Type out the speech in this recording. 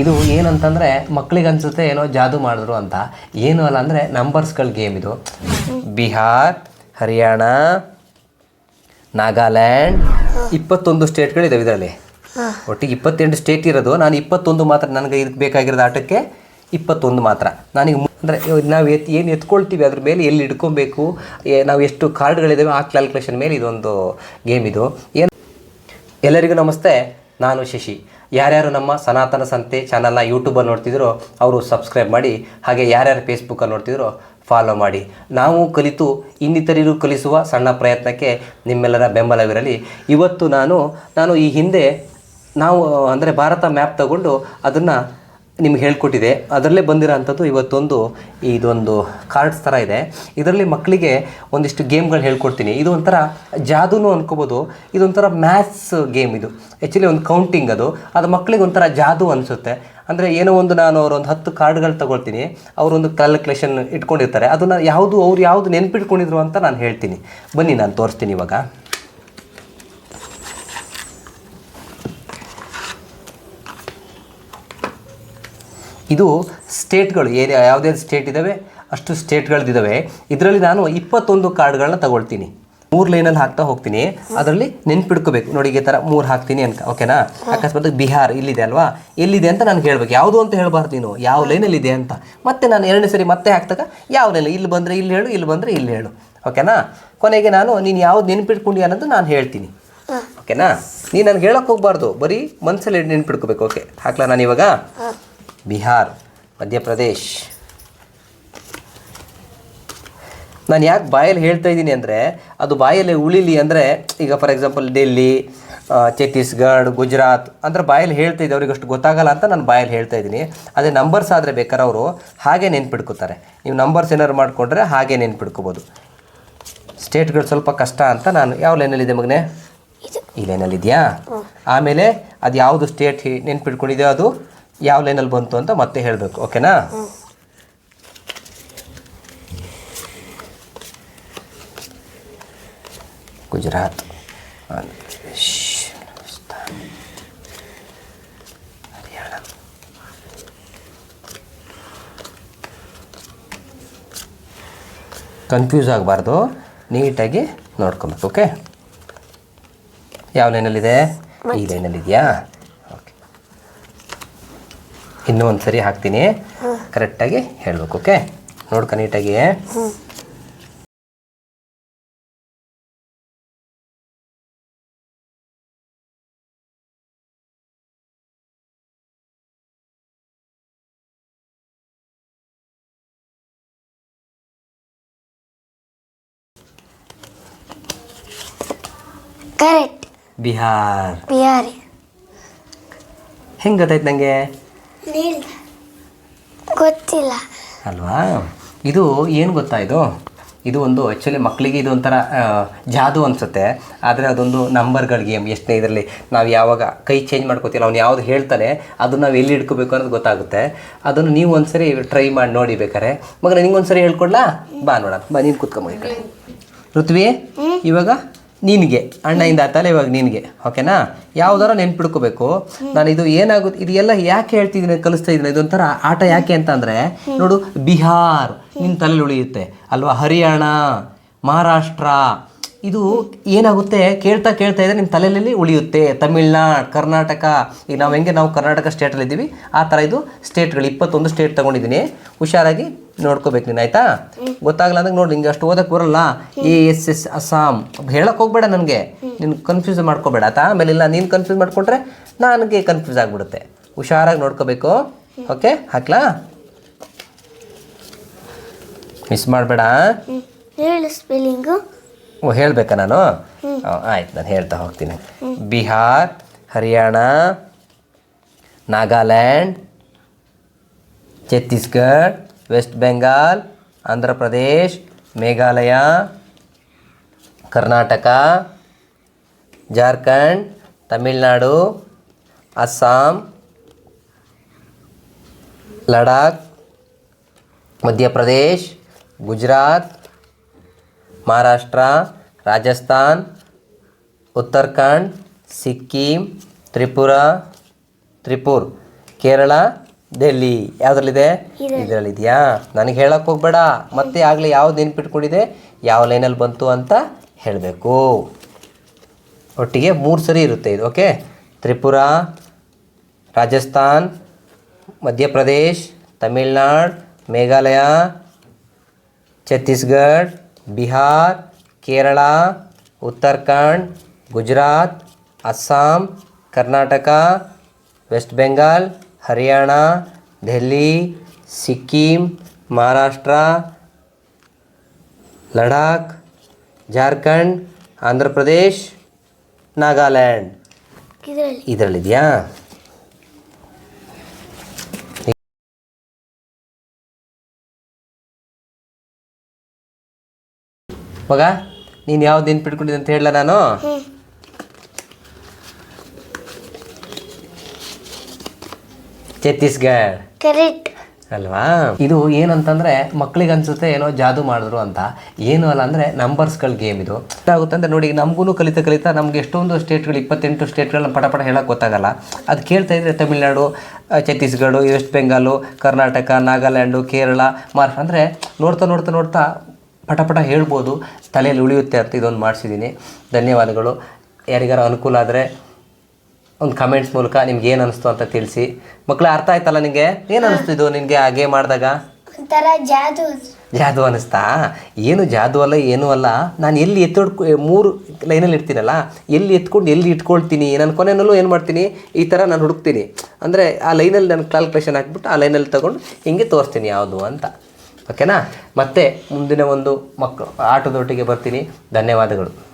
ಇದು ಏನಂತಂದರೆ ಮಕ್ಕಳಿಗೆ ಅನ್ಸುತ್ತೆ ಏನೋ ಜಾದು ಮಾಡಿದ್ರು ಅಂತ. ಏನು ಅಲ್ಲ ಅಂದರೆ ನಂಬರ್ಸ್ಗಳ ಗೇಮ್ ಇದು. ಬಿಹಾರ್ ಹರಿಯಾಣ ನಾಗಾಲ್ಯಾಂಡ್ ಇಪ್ಪತ್ತೊಂದು ಸ್ಟೇಟ್ಗಳಿದ್ದಾವೆ ಇದರಲ್ಲಿ. ಒಟ್ಟಿಗೆ ಇಪ್ಪತ್ತೆಂಟು ಸ್ಟೇಟ್ ಇರೋದು. ನಾನು ಇಪ್ಪತ್ತೊಂದು ಮಾತ್ರ ನನಗೆ ಇದಕ್ಕೆ ಬೇಕಾಗಿರೋದು ಆಟಕ್ಕೆ ಇಪ್ಪತ್ತೊಂದು ಮಾತ್ರ. ನನಗೆ ಅಂದರೆ ನಾವು ಎತ್ ಏನು ಎತ್ಕೊಳ್ತೀವಿ ಅದ್ರ ಮೇಲೆ ಎಲ್ಲಿ ಇಟ್ಕೊಬೇಕು ನಾವು ಎಷ್ಟು ಕಾರ್ಡ್ಗಳಿದ್ದಾವೆ ಆ ಕ್ಯಾಲ್ಕುಲೇಷನ್ ಮೇಲೆ ಇದೊಂದು ಗೇಮ್ ಇದು. ಏನು ಎಲ್ಲರಿಗೂ ನಮಸ್ತೆ. ನಾನು ಶಶಿ. ಯಾರ್ಯಾರು ನಮ್ಮ ಸನಾತನ ಸಂತೆ ಚಾನಲ್ನ ಯೂಟ್ಯೂಬಲ್ಲಿ ನೋಡ್ತಿದ್ರೋ ಅವರು ಸಬ್ಸ್ಕ್ರೈಬ್ ಮಾಡಿ, ಹಾಗೆ ಯಾರ್ಯಾರು ಫೇಸ್ಬುಕ್ಕಲ್ಲಿ ನೋಡ್ತಿದ್ರೋ ಫಾಲೋ ಮಾಡಿ. ನಾವು ಕಲಿತು ಇನ್ನಿತರರು ಕಲಿಸುವ ಸಣ್ಣ ಪ್ರಯತ್ನಕ್ಕೆ ನಿಮ್ಮೆಲ್ಲರ ಬೆಂಬಲವಿರಲಿ. ಇವತ್ತು ನಾನು ನಾನು ಈ ಹಿಂದೆ ನಾವು, ಅಂದರೆ ಭಾರತ ಮ್ಯಾಪ್ ತಗೊಂಡು ಅದನ್ನು ನಿಮ್ಗೆ ಹೇಳ್ಕೊಟ್ಟಿದೆ. ಅದರಲ್ಲೇ ಬಂದಿರೋ ಅಂಥದ್ದು ಇವತ್ತೊಂದು ಇದೊಂದು ಕಾರ್ಡ್ಸ್ ಥರ ಇದೆ. ಇದರಲ್ಲಿ ಮಕ್ಕಳಿಗೆ ಒಂದಿಷ್ಟು ಗೇಮ್ಗಳು ಹೇಳ್ಕೊಡ್ತೀನಿ. ಇದು ಒಂಥರ ಜಾದೂನು ಅನ್ಕೋಬೋದು. ಇದೊಂಥರ ಮ್ಯಾಥ್ಸ್ ಗೇಮ್ ಇದು. ಆ್ಯಕ್ಚುಲಿ ಒಂದು ಕೌಂಟಿಂಗ್ ಅದು. ಅದು ಮಕ್ಕಳಿಗೆ ಒಂಥರ ಜಾದು ಅನಿಸುತ್ತೆ. ಅಂದರೆ ಏನೋ ಒಂದು ನಾನು ಅವರೊಂದು ಹತ್ತು ಕಾರ್ಡ್ಗಳು ತಗೊಳ್ತೀನಿ. ಅವರೊಂದು ಕ್ಯಾಲ್ಕುಲೇಷನ್ ಇಟ್ಕೊಂಡಿರ್ತಾರೆ. ಅದನ್ನು ಯಾವುದು ಅವ್ರು ಯಾವುದು ನೆನಪಿಟ್ಕೊಂಡಿದ್ರು ಅಂತ ನಾನು ಹೇಳ್ತೀನಿ. ಬನ್ನಿ ನಾನು ತೋರಿಸ್ತೀನಿ ಇವಾಗ. ಇದು ಸ್ಟೇಟ್ಗಳು, ಏರಿಯಾ ಯಾವುದೇ ಸ್ಟೇಟ್ ಇದ್ದಾವೆ, ಅಷ್ಟು ಸ್ಟೇಟ್ಗಳದ್ದಿದ್ದಾವೆ ಇದರಲ್ಲಿ ನಾನು ಇಪ್ಪತ್ತೊಂದು ಕಾರ್ಡ್ಗಳನ್ನ ತಗೊಳ್ತೀನಿ. ಮೂರು ಲೈನಲ್ಲಿ ಹಾಕ್ತಾ ಹೋಗ್ತೀನಿ. ಅದರಲ್ಲಿ ನೆನ್ಪಿಡ್ಕೋಬೇಕು. ನೋಡಿ, ಈ ಥರ ಮೂರು ಹಾಕ್ತೀನಿ ಅಂತ, ಓಕೆನಾ? ಅಕಸ್ಮಾತ್ ಬಿಹಾರ್ ಇಲ್ಲಿದೆ ಅಲ್ವಾ? ಎಲ್ಲಿದೆ ಅಂತ ನಾನು ಹೇಳ್ಬೇಕು. ಯಾವುದು ಅಂತ ಹೇಳ್ಬಾರ್ದು ನೀನು. ಯಾವ ಲೈನಲ್ಲಿ ಇದೆ ಅಂತ. ಮತ್ತೆ ನಾನು ಎರಡನೇ ಸರಿ ಮತ್ತೆ ಹಾಕ್ದಾಗ ಯಾವ ಲೈನ್ ಇಲ್ಲಿ ಬಂದರೆ ಇಲ್ಲಿ ಹೇಳು, ಇಲ್ಲಿ ಬಂದರೆ ಇಲ್ಲಿ ಹೇಳು. ಓಕೆನಾ? ಕೊನೆಗೆ ನಾನು, ನೀನು ಯಾವ್ದು ನೆನ್ಪಿಟ್ಕೊಂಡಿ ಅನ್ನೋದು ನಾನು ಹೇಳ್ತೀನಿ. ಓಕೆನಾ? ನೀನು ನನಗೆ ಹೇಳೋಕೆ ಹೋಗ್ಬಾರ್ದು. ಬರೀ ಮನಸ್ಸಲ್ಲಿ ನೆನ್ಪಿಡ್ಕೋಬೇಕು ಓಕೆ, ಹಾಕ್ಲಾ ನಾನು ಇವಾಗ? ಬಿಹಾರ್ ಮಧ್ಯಪ್ರದೇಶ್. ನಾನು ಯಾಕೆ ಬಾಯಲ್ಲಿ ಹೇಳ್ತಾ ಇದ್ದೀನಿ ಅಂದರೆ ಅದು ಬಾಯಲ್ಲಿ ಉಳಿಲಿ ಅಂದರೆ ಈಗ ಫಾರ್ ಎಕ್ಸಾಂಪಲ್ ಡೆಲ್ಲಿ ಛತ್ತೀಸ್ಗಢ್ ಗುಜರಾತ್ ಅಂದರೆ ಬಾಯಲ್ಲಿ ಹೇಳ್ತಾ ಇದ್ದೆ ಅವ್ರಿಗೆ ಅಷ್ಟು ಗೊತ್ತಾಗಲ್ಲ ಅಂತ ನಾನು ಬಾಯಲ್ಲಿ ಹೇಳ್ತಾ ಇದ್ದೀನಿ. ಅದೇ ನಂಬರ್ಸ್ ಆದರೆ ಬೇಕಾದ್ರೆ ಅವರು ಹಾಗೆ ನೆನ್ಪಿಡ್ಕೋತಾರೆ. ನೀವು ನಂಬರ್ಸ್ ಏನಾದ್ರು ಮಾಡಿಕೊಂಡ್ರೆ ಹಾಗೆ ನೆನ್ಪಿಡ್ಕೋಬೋದು. ಸ್ಟೇಟ್ಗಳು ಸ್ವಲ್ಪ ಕಷ್ಟ ಅಂತ ನಾನು ಯಾವ ಲೈನಲ್ಲಿದೆ ಮಗನೇ? ಈ ಲೈನಲ್ಲಿದೆಯಾ ಆಮೇಲೆ ಅದು ಯಾವುದು ಸ್ಟೇಟ್ ನೆನ್ಪಿಟ್ಕೊಂಡಿದೆಯೋ ಅದು? ಯಾವ ಲೈನಲ್ಲಿ ಬಂತು ಅಂತ ಮತ್ತೆ ಹೇಳಬೇಕು ಓಕೆನಾ ಗುಜರಾತ್. ಹರಿಯಾಣ ಕನ್ಫ್ಯೂಸ್ ಆಗಬಾರ್ದು ನೀಟಾಗಿ ನೋಡ್ಕೊಬೇಕು ಓಕೆ ಯಾವ ಲೈನಲ್ಲಿದೆ ಈ ಲೈನಲ್ಲಿದೆಯಾ ಇನ್ನೂ ಒಂದು ಸರಿ ಹಾಕ್ತೀನಿ. ಕರೆಕ್ಟಾಗಿ ಹೇಳಬೇಕು ಓಕೆ ನೋಡ್ಕೊ ನೀಟಾಗಿ. ಬಿಹಾರ್. ಬಿಹಾರಿ. ಹೆಂಗೆ ಗೊತ್ತಾಯ್ತು ನನಗೆ ಗೊತ್ತಿಲ್ಲ. ಅಲ್ವಾ? ಇದು ಏನು ಗೊತ್ತಾ ಇದು? ಇದು ಒಂದು ಆ್ಯಕ್ಚುಲಿ ಮಕ್ಕಳಿಗೆ ಇದು ಒಂಥರ ಜಾದು ಅನಿಸುತ್ತೆ. ಆದರೆ ಅದೊಂದು ನಂಬರ್ಗಳ ಗೇಮ್ ಎಷ್ಟನೇ ಇದರಲ್ಲಿ ನಾವು ಯಾವಾಗ ಕೈ ಚೇಂಜ್ ಮಾಡ್ಕೋತೀವಿ ಅವ್ನು ಯಾವ್ದು ಹೇಳ್ತಾನೆ ಅದನ್ನು ನಾವು ಎಲ್ಲಿ ಇಟ್ಕೋಬೇಕು ಅನ್ನೋದು ಗೊತ್ತಾಗುತ್ತೆ. ಅದನ್ನು ನೀವು ಒಂದ್ಸರಿ ಟ್ರೈ ಮಾಡಿ ನೋಡಿ ಬೇಕಾರೆ ಮಗ ನಿಂಗೆ ಒಂದ್ಸರಿ ಹೇಳ್ಕೊಡ್ಲಾ? ಬಾ ನೋಡೋಣ. ಬಾ ನೀನು ಕೂತ್ಕೊಂಬ ಋತುವಿ ಕಡೆ ಋತ್ವಿ ಇವಾಗ? ನಿನಗೆ ಅಣ್ಣಯಿಂದ ಆತಲ್ಲ ಇವಾಗ ನಿನಗೆ ಓಕೆನಾ ಯಾವ್ದಾರ ನೆನ್ಪಿಡ್ಕೋಬೇಕು. ನಾನು ಇದು ಏನಾಗುತ್ತೆ, ಇದು ಎಲ್ಲ ಯಾಕೆ ಹೇಳ್ತಿದ್ದೀನಿ ಕಲಿಸ್ತಾ ಇದ್ದೀನಿ ಇದೊಂಥರ ಆಟ ಯಾಕೆ ಅಂತ ಅಂದರೆ, ನೋಡು, ಬಿಹಾರ್ ನಿನ್ನ ತಲೆಯಲ್ಲಿ ಉಳಿಯುತ್ತೆ, ಅಲ್ವಾ? ಹರಿಯಾಣ, ಮಹಾರಾಷ್ಟ್ರ ಇದು ಏನಾಗುತ್ತೆ? ಕೇಳ್ತಾ ಕೇಳ್ತಾ ಇದ್ರೆ ನಿಮ್ಮ ತಲೆಯಲ್ಲಿ ಉಳಿಯುತ್ತೆ. ತಮಿಳ್ನಾಡು, ಕರ್ನಾಟಕ. ಈಗ ನಾವು ಹೆಂಗೆ, ನಾವು ಕರ್ನಾಟಕ ಸ್ಟೇಟಲ್ಲಿ ಇದ್ದೀವಿ. ಆ ಥರ ಇದು ಸ್ಟೇಟ್ಗಳು ಇಪ್ಪತ್ತೊಂದು ಸ್ಟೇಟ್ ತೊಗೊಂಡಿದ್ದೀನಿ. ಹುಷಾರಾಗಿ ನೋಡ್ಕೋಬೇಕು ನೀನು, ಆಯಿತಾ? ಗೊತ್ತಾಗಲ್ಲ ಅಂದ್ರೆ ನೋಡಿ, ನಿಂಗೆ ಅಷ್ಟು ಓದಕ್ಕೆ ಬರಲ್ಲ. ಎ ಎಸ್ ಎಸ್ ಅಸ್ಸಾಂ ಹೇಳಕ್ಕೆ ಹೋಗ್ಬೇಡ ನನಗೆ. ನೀನು ಕನ್ಫ್ಯೂಸ್ ಮಾಡ್ಕೋಬೇಡ, ಆಯ್ತಾ? ಆಮೇಲೆ ಇಲ್ಲ, ನೀನು ಕನ್ಫ್ಯೂಸ್ ಮಾಡಿಕೊಂಡ್ರೆ ನನಗೆ ಕನ್ಫ್ಯೂಸ್ ಆಗಿಬಿಡುತ್ತೆ. ಹುಷಾರಾಗಿ ನೋಡ್ಕೋಬೇಕು. ಓಕೆ, ಹಾಕ್ಲಾ? ಮಿಸ್ ಮಾಡಬೇಡ ಸ್ಪೆಲ್ಲಿಂಗು ಓ ಹೇಳಬೇಕಾ ನಾನು? ಆಯ್ತು ನಾನು ಹೇಳ್ತಾ ಹೋಗ್ತೀನಿ. ಬಿಹಾರ್ ಹರಿಯಾಣ ನಾಗಾಲ್ಯಾಂಡ್ ಛತ್ತೀಸ್ಗಢ್ ವೆಸ್ಟ್ ಬೆಂಗಾಲ್ ಆಂಧ್ರ ಪ್ರದೇಶ್ ಮೇಘಾಲಯ ಕರ್ನಾಟಕ ಜಾರ್ಖಂಡ್ ತಮಿಳ್ನಾಡು ಅಸ್ಸಾಂ ಲಡಾಖ್ ಮಧ್ಯಪ್ರದೇಶ್ ಗುಜರಾತ್ ಮಹಾರಾಷ್ಟ್ರ ರಾಜಸ್ಥಾನ್ ಉತ್ತರಾಖಂಡ್ ಸಿಕ್ಕಿಂ ತ್ರಿಪುರ ತ್ರಿಪುರ್ ಕೇರಳ ಡೆಲ್ಲಿ ಯಾವುದ್ರಲ್ಲಿದೆ? ಇದರಲ್ಲಿದೆಯಾ? ನನಗೆ ಹೇಳಕ್ಕೆ ಹೋಗ್ಬೇಡ. ಮತ್ತೆ ಆಗಲೇ ಯಾವ್ದು ನೆನ್ಪಿಟ್ಕೊಂಡಿದೆ ಯಾವ ಲೈನಲ್ಲಿ ಬಂತು ಅಂತ ಹೇಳಬೇಕು. ಒಟ್ಟಿಗೆ ಮೂರು ಸರಿ ಇರುತ್ತೆ ಇದು ಓಕೆ? ತ್ರಿಪುರ ರಾಜಸ್ಥಾನ್ ಮಧ್ಯಪ್ರದೇಶ್ ತಮಿಳ್ನಾಡು ಮೇಘಾಲಯ ಛತ್ತೀಸ್ಗಢ ಬಿಹಾರ್ ಕೇರಳ ಉತ್ತರಾಖಂಡ್ ಗುಜರಾತ್ ಅಸ್ಸಾಂ ಕರ್ನಾಟಕ ವೆಸ್ಟ್ ಬೆಂಗಾಲ್ ಹರಿಯಾಣ ದೆಹಲಿ ಸಿಕ್ಕಿಂ ಮಹಾರಾಷ್ಟ್ರ ಲಡಾಖ್ ಜಾರ್ಖಂಡ್ ಆಂಧ್ರ ಪ್ರದೇಶ್ ನಾಗಾಲ್ಯಾಂಡ್. ಇದರಲ್ಲಿ. ಇದರಲ್ಲಿದೆಯಾ? ಮಗ ನೀನು ಯಾವ್ದು ನೆನ್ಪಿಟ್ಕೊಂಡಿದ್ದೆ ಅಂತ ಹೇಳಲ್ಲ ನಾನು? ಛತ್ತೀಸ್ಗಢ. ಕರೆಕ್ಟ್. ಅಲ್ವಾ? ಇದು ಏನಂತಂದ್ರೆ ಮಕ್ಳಿಗೆ ಅನ್ಸುತ್ತೆ ಏನೋ ಜಾದು ಮಾಡಿದ್ರು ಅಂತ. ಏನು ಅಲ್ಲ ಅಂದರೆ ನಂಬರ್ಸ್ಗಳ ಗೇಮ್ ಇದು. ಆಗುತ್ತೆ ಅಂದ್ರೆ ನೋಡಿ ನಮಗೂ ಕಲಿತಾ ಕಲಿತಾ ನಮ್ಗೆ ಎಷ್ಟೊಂದು ಸ್ಟೇಟ್ಗಳು ಇಪ್ಪತ್ತೆಂಟು ಸ್ಟೇಟ್ಗಳನ್ನ ಪಟ ಪಟ ಹೇಳಕ್ ಗೊತ್ತಾಗಲ್ಲ. ಅದು ಕೇಳ್ತಾ ಇದ್ರೆ ತಮಿಳ್ನಾಡು ಛತ್ತೀಸ್ಗಢ ವೆಸ್ಟ್ ಬೆಂಗಾಲು ಕರ್ನಾಟಕ ನಾಗಾಲ್ಯಾಂಡು ಕೇರಳ ಮಹಾರಾಷ್ಟ್ರ. ಅಂದರೆ ನೋಡ್ತಾ ನೋಡ್ತಾ ನೋಡ್ತಾ ಪಟ ಪಟ ಹೇಳ್ಬೋದು ತಲೆಯಲ್ಲಿ ಉಳಿಯುತ್ತೆ ಅಂತ ಇದೊಂದು ಮಾಡಿಸಿದ್ದೀನಿ. ಧನ್ಯವಾದಗಳು. ಯಾರಿಗಾರ ಅನುಕೂಲ ಆದರೆ ಒಂದು ಕಮೆಂಟ್ಸ್ ಮೂಲಕ ನಿಮ್ಗೆ ಏನು ಅನಿಸ್ತು ಅಂತ ತಿಳಿಸಿ. ಮಕ್ಕಳು ಅರ್ಥ ಆಯ್ತಲ್ಲ ನಿಮಗೆ ಏನು ಅನಿಸ್ತು ಇದು ನಿನಗೆ ಆ ಗೇಮ್ ಮಾಡಿದಾಗ ಒಂಥರ ಜಾದು. ಜಾದು ಅನಿಸ್ತಾ? ಏನು ಜಾದು ಅಲ್ಲ ಏನೂ ಅಲ್ಲ. ನಾನು ಎಲ್ಲಿ ಎತ್ತಿಡ್ಕೊ ಮೂರು ಲೈನಲ್ಲಿ ಇಡ್ತೀನಲ್ಲ ಎಲ್ಲಿ ಎತ್ಕೊಂಡು ಎಲ್ಲಿ ಇಟ್ಕೊಳ್ತೀನಿ? ನಾನು ಕೊನೆಯಲ್ಲೂ ಏನು ಮಾಡ್ತೀನಿ? ಈ ಥರ ನಾನು ಹುಡುಕ್ತೀನಿ. ಅಂದರೆ ಆ ಲೈನಲ್ಲಿ ನಾನು ಕ್ಯಾಲ್ಕುಲೇಷನ್ ಹಾಕ್ಬಿಟ್ಟು ಆ ಲೈನಲ್ಲಿ ತೊಗೊಂಡು ಹಿಂಗೆ ತೋರಿಸ್ತೀನಿ ಯಾವುದು ಅಂತ. ಓಕೆನಾ? ಮತ್ತೆ ಮುಂದಿನ ಒಂದು ಮಕ್ಕಳು ಆಟದೊಟ್ಟಿಗೆ ಬರ್ತೀನಿ. ಧನ್ಯವಾದಗಳು.